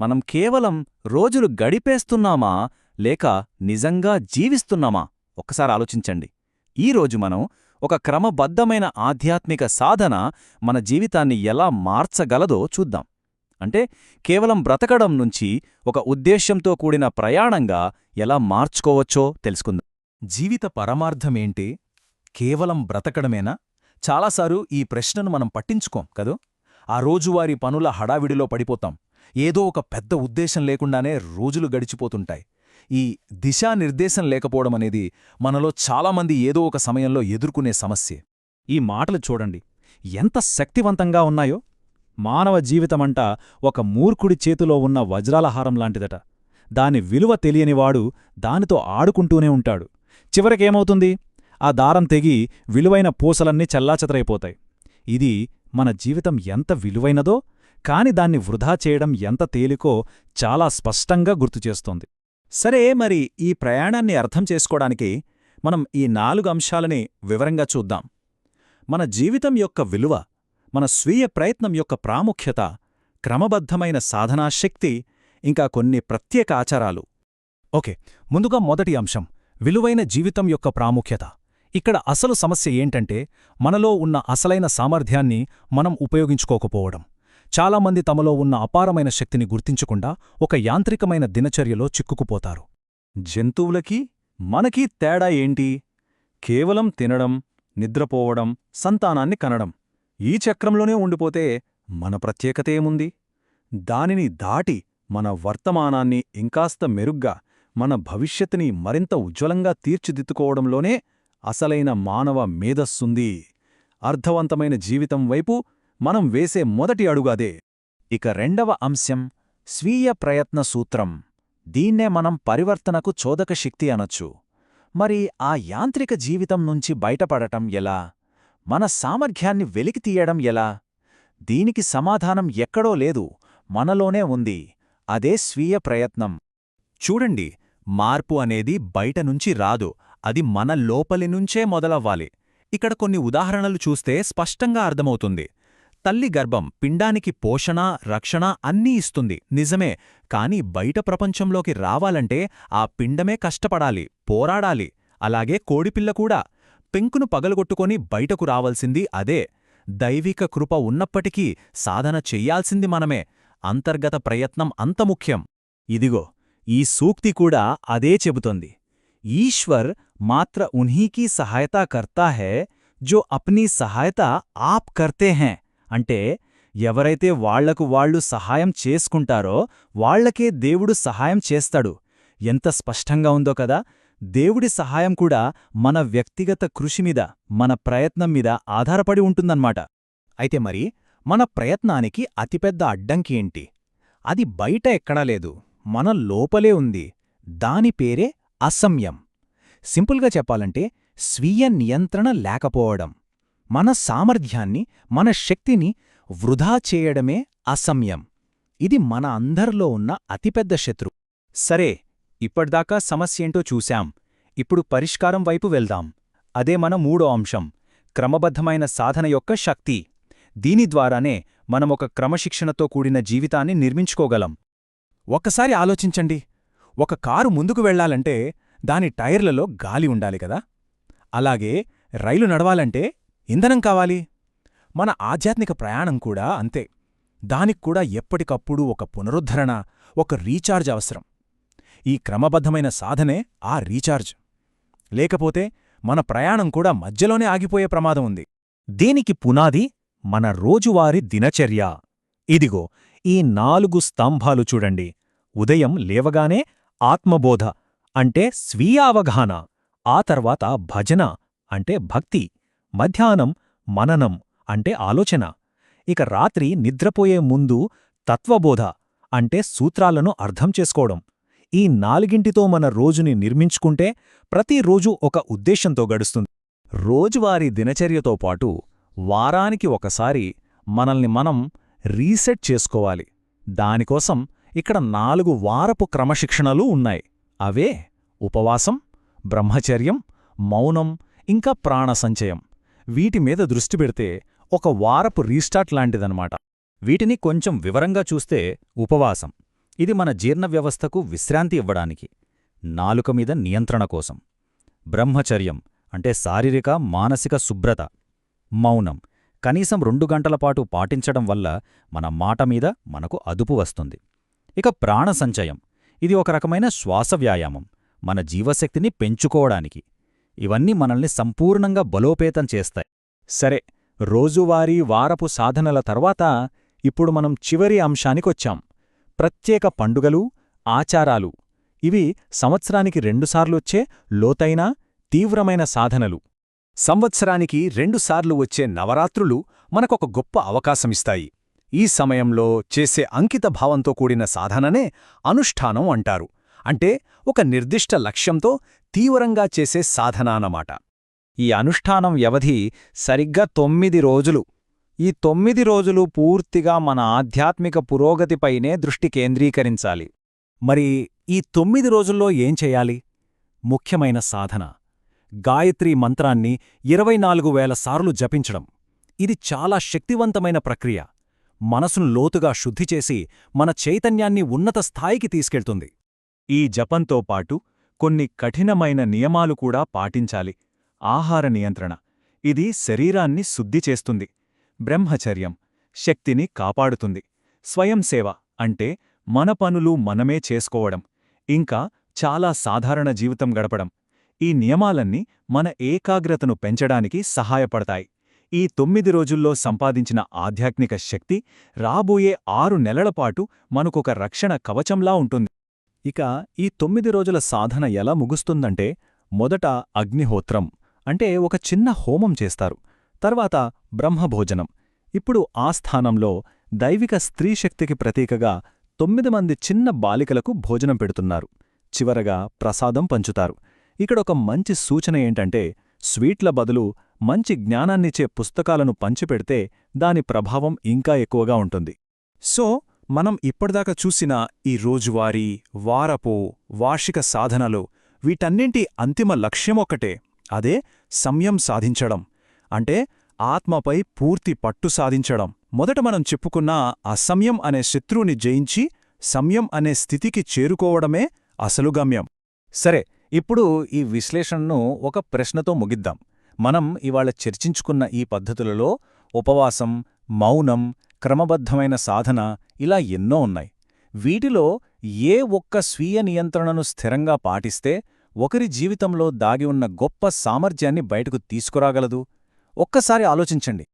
మనం కేవలం రోజులు గడిపేస్తున్నామా లేక నిజంగా జీవిస్తున్నామా? ఒక్కసారి ఆలోచించండి. ఈరోజు మనం ఒక క్రమబద్ధమైన ఆధ్యాత్మిక సాధన మన జీవితాన్ని ఎలా మార్చగలదో చూద్దాం. అంటే కేవలం బ్రతకడం నుంచి ఒక ఉద్దేశ్యంతో కూడిన ప్రయాణంగా ఎలా మార్చుకోవచ్చో తెలుసుకుందాం. జీవిత పరమార్థమేంటి? కేవలం బ్రతకడమేనా? చాలాసారు ఈ ప్రశ్నను మనం పట్టించుకోం కదూ? ఆ రోజువారీ పనుల హడావిడిలో పడిపోతాం. ఏదో ఒక పెద్ద ఉద్దేశం లేకుండానే రోజులు గడిచిపోతుంటాయి. ఈ దిశానిర్దేశం లేకపోవడం అనేది మనలో చాలామంది ఏదో ఒక సమయంలో ఎదుర్కొనే సమస్యే. ఈ మాటలు చూడండి. ఎంత శక్తివంతంగా ఉన్నాయో! మానవ జీవితమంట ఒక మూర్ఖుడి చేతిలో ఉన్న వజ్రాలహారం లాంటిదట. దాని విలువ తెలియనివాడు దానితో ఆడుకుంటూనే ఉంటాడు. చివరికేమవుతుంది? ఆ దారం తెగి విలువైన పూసలన్నీ చల్లాచెతరైపోతాయి ఇది మన జీవితం ఎంత విలువైనదో కాని దాన్ని వృధా చేయడం ఎంత తేలికో చాలా స్పష్టంగా గుర్తుచేస్తోంది సరే మరి ఈ ప్రయాణాన్ని అర్థం చేసుకోవడానికి మనం ఈ నాలుగు అంశాలని వివరంగా చూద్దాం. మన జీవితం యొక్క విలువ మన స్వీయ ప్రయత్నం యొక్క ప్రాముఖ్యత క్రమబద్ధమైన సాధనాశక్తి ఇంకా కొన్ని ప్రత్యేక ఆచారాలు. ఓకే ముందుగా మొదటి అంశం విలువైన జీవితం యొక్క ప్రాముఖ్యత. ఇక్కడ అసలు సమస్య ఏంటంటే మనలో ఉన్న అసలైన సామర్థ్యాన్ని మనం ఉపయోగించుకోకపోవడం. చాలామంది తమలో ఉన్న అపారమైన శక్తిని గుర్తించకుండా ఒక యాంత్రికమైన దినచర్యలో చిక్కుకుపోతారు. జంతువులకి మనకీ తేడా ఏంటి? కేవలం తినడం నిద్రపోవడం సంతానాన్ని కనడం ఈ చక్రంలోనే ఉండిపోతే మన ప్రత్యేకతేముంది దానిని దాటి మన వర్తమానాన్ని ఇంకాస్త మెరుగ్గా మన భవిష్యత్తుని మరింత ఉజ్వలంగా తీర్చిదిద్దుకోవడంలోనే అసలైన మానవ మేధస్సుంది. అర్థవంతమైన జీవితం వైపు మనం వేసే మొదటి అడుగదే ఇక రెండవ అంశం స్వీయ ప్రయత్న సూత్రం. దీన్నే మనం పరివర్తనకు చోదక శక్తి అనొచ్చు. మరి ఆ యాంత్రిక జీవితం నుంచి బయటపడటం ఎలా? మన సామర్థ్యాన్ని వెలికితీయడం ఎలా? దీనికి సమాధానం ఎక్కడో లేదు మనలోనే ఉంది. అదే స్వీయ ప్రయత్నం. చూడండి మార్పు అనేది బయట నుంచి రాదు అది మన లోపలి నుంచే మొదలవ్వాలి. ఇక్కడ కొన్ని ఉదాహరణలు చూస్తే స్పష్టంగా అర్థమవుతుంది. తల్లి గర్భం పిండానికి పోషణ రక్షణ అన్నీ ఇస్తుంది. నిజమే కాని బయట ప్రపంచంలోకి రావాలంటే ఆ పిండమే కష్టపడాలి పోరాడాలి. అలాగే కోడిపిల్ల కూడా. పెంకును పగలగొట్టుకొని బయటకు రావాల్సింది అదే. దైవిక కృప ఉన్నప్పటికీ సాధన చెయ్యాల్సింది మనమే. అంతర్గత ప్రయత్నం అంత ముఖ్యం. ఇదిగో ఈ సూక్తి కూడా అదే చెబుతోంది. ఈశ్వర్ మాత్ర ఉన్హీకీ సహాయతా కర్తా హై జో అప్నీ సహాయత ఆప్ కర్తే హై. అంటే ఎవరైతే వాళ్ళకు వాళ్ళు సహాయం చేసుకుంటారో వాళ్ళకే దేవుడు సహాయం చేస్తాడు. ఎంత స్పష్టంగా ఉందో కదా? దేవుడి సహాయం కూడా మన వ్యక్తిగత కృషిమీద మన ప్రయత్నం మీద ఆధారపడి ఉంటుందన్నమాట. అయితే మరి మన ప్రయత్నానికి అతిపెద్ద అడ్డంకి ఏంటి? అది బయట ఎక్కడా లేదు. మన లోపలే ఉంది. దాని పేరే అసమ్యం సింపుల్గా చెప్పాలంటే స్వీయ నియంత్రణ లేకపోవడం. మన సామర్థ్యాన్ని మన శక్తిని వృధా చేయడమే అసమ్యం. ఇది మన అందరిలో ఉన్న అతిపెద్ద శత్రు. సరే ఇప్పటిదాకా సమస్యేంటో చూశాం. ఇప్పుడు పరిష్కారం వైపు వెళ్దాం. అదే మన మూడో అంశం క్రమబద్ధమైన సాధన యొక్క శక్తి. దీని ద్వారానే మనమొక క్రమశిక్షణతో కూడిన జీవితాన్ని నిర్మించుకోగలం. ఒక్కసారి ఆలోచించండి. ఒక కారు ముందుకు వెళ్ళాలంటే దాని టైర్లలో గాలి ఉండాలి కదా? అలాగే రైలు నడవాలంటే ఇంధనం కావాలి. మన ఆధ్యాత్మిక ప్రయాణం కూడా అంతే. దానిక్కూడా ఎప్పటికప్పుడు ఒక పునరుద్ధరణ ఒక రీఛార్జ్ అవసరం. ఈ క్రమబద్ధమైన సాధనే ఆ రీఛార్జ్ లేకపోతే మన ప్రయాణం కూడా మధ్యలోనే ఆగిపోయే ప్రమాదం ఉంది. దీనికి పునాది మన రోజువారి దినచర్య. ఇదిగో ఈ నాలుగు స్తంభాలు చూడండి. ఉదయం లేవగానే ఆత్మబోధ అంటే స్వీయావగాన ఆ తర్వాత భజన అంటే భక్తి. మధ్యాహ్నం మననం అంటే ఆలోచన. ఇక రాత్రి నిద్రపోయే ముందు తత్వబోధ అంటే సూత్రాలను అర్థం చేసుకోవడం. ఈ నాలుగింటితో మన రోజుని నిర్మించుకుంటే ప్రతిరోజూ ఒక ఉద్దేశంతో గడుస్తుంది. రోజువారీ దినచర్యతో పాటు వారానికి ఒకసారి మనల్ని మనం రీసెట్ చేసుకోవాలి. దానికోసం ఇక్కడ నాలుగు వారపు క్రమశిక్షణలు ఉన్నాయి. అవే ఉపవాసం బ్రహ్మచర్యం మౌనం ఇంకా ప్రాణసంచయం. వీటి మీద దృష్టి పెడితే ఒక వారపు రీస్టార్ట్ లాంటిదనమాట వీటిని కొంచెం వివరంగా చూస్తే ఉపవాసం. ఇది మన జీర్ణ వ్యవస్థకు విశ్రాంతి ఇవ్వడానికి. నాలుక మీద నియంత్రణ కోసం. బ్రహ్మచర్యం అంటే శారీరక మానసిక శుభ్రత. మౌనం. కనీసం రెండు గంటల పాటు పాటించడం వల్ల మన మాట మీద మనకు అదుపు వస్తుంది. ఇక ప్రాణ సంచయం ఇది ఒక రకమైన శ్వాస వ్యాయామం. మన జీవశక్తిని పెంచుకోవడానికి. ఇవన్నీ మనల్ని సంపూర్ణంగా బలోపేతం చేస్తాయి. సరే రోజువారీ వారపు సాధనల తర్వాత ఇప్పుడు మనం చివరి అంశానికొచ్చాం. ప్రత్యేక పండుగలు ఆచారాలు. ఇవి సంవత్సరానికి రెండుసార్లొచ్చే లోతైన తీవ్రమైన సాధనలు. సంవత్సరానికి రెండుసార్లు వచ్చే నవరాత్రులు మనకొక గొప్ప అవకాశమిస్తాయి. ఈ సమయంలో చేసే అంకిత భావంతో కూడిన సాధననే అనుష్ఠానం అంటారు. అంటే ఒక నిర్దిష్ట లక్ష్యంతో తీవ్రంగా చేసే సాధన అన్నమాట. ఈ అనుష్ఠానం వ్యవధి సరిగ్గా తొమ్మిది రోజులు. ఈ తొమ్మిది రోజులు పూర్తిగా మన ఆధ్యాత్మిక పురోగతిపైనే దృష్టి కేంద్రీకరించాలి. మరి ఈ తొమ్మిది రోజుల్లో ఏం చెయ్యాలి ముఖ్యమైన సాధన. గాయత్రీ మంత్రాన్ని ఇరవై నాలుగు వేల సార్లు జపించడం. ఇది చాలా శక్తివంతమైన ప్రక్రియ. మనసును లోతుగా శుద్ధి చేసి మన చైతన్యాన్ని ఉన్నత స్థాయికి తీసుకెళ్తుంది. ఈ జపంతో పాటు కొన్ని కఠినమైన నియమాలు కూడా పాటించాలి. ఆహార నియంత్రణ. ఇది శరీరాన్ని శుద్ధి చేస్తుంది. బ్రహ్మచర్యం. శక్తిని కాపాడుతుంది. స్వయంసేవ అంటే మన పనులు మనమే చేసుకోవడం. ఇంకా చాలా సాధారణ జీవితం గడపడం. ఈ నియమాలన్నీ మన ఏకాగ్రతను పెంచడానికి సహాయపడతాయి. ఈ తొమ్మిది రోజుల్లో సంపాదించిన ఆధ్యాత్మిక శక్తి రాబోయే ఆరు నెలలపాటు మనకొక రక్షణ కవచంలా ఉంటుంది. ఇక ఈ తొమ్మిది రోజుల సాధన ఎలా ముగుస్తుందంటే మొదట అగ్నిహోత్రం అంటే ఒక చిన్న హోమం చేస్తారు. తర్వాత బ్రహ్మభోజనం. ఇప్పుడు ఆ స్థానంలో దైవిక స్త్రీశక్తికి ప్రతీకగా తొమ్మిది మంది చిన్న బాలికలకు భోజనం పెడుతున్నారు. చివరగా ప్రసాదం పంచుతారు. ఇక్కడొక మంచి సూచన ఏంటంటే స్వీట్ల బదులు మంచి జ్ఞానాన్నిచ్చే పుస్తకాలను పంచిపెడితే దాని ప్రభావం ఇంకా ఎక్కువగా ఉంటుంది. సో మనం ఇప్పటిదాకా చూసిన ఈ రోజువారీ వారపు వార్షిక సాధనలు వీటన్నింటి అంతిమ లక్ష్యమొక్కటే అదే సంయం సాధించడం. అంటే ఆత్మపై పూర్తి పట్టు సాధించడం. మొదట మనం చెప్పుకున్న అసంయం అనే శత్రువుని జయించి సంయం అనే స్థితికి చేరుకోవడమే అసలు గమ్యం. సరే ఇప్పుడు ఈ విశ్లేషణను ఒక ప్రశ్నతో ముగిద్దాం. మనం ఇవాళ చర్చించుకున్న ఈ పద్ధతులలో ఉపవాసం మౌనం క్రమబద్ధమైన సాధన ఇలా ఎన్నో ఉన్నాయి. వీటిలో ఏ ఒక్క స్వీయ నియంత్రణను స్థిరంగా పాటిస్తే ఒకరి జీవితంలో దాగి ఉన్న గొప్ప సామర్థ్యాన్ని బయటకు తీసుకురాగలదు? ఒక్కసారి ఆలోచించండి.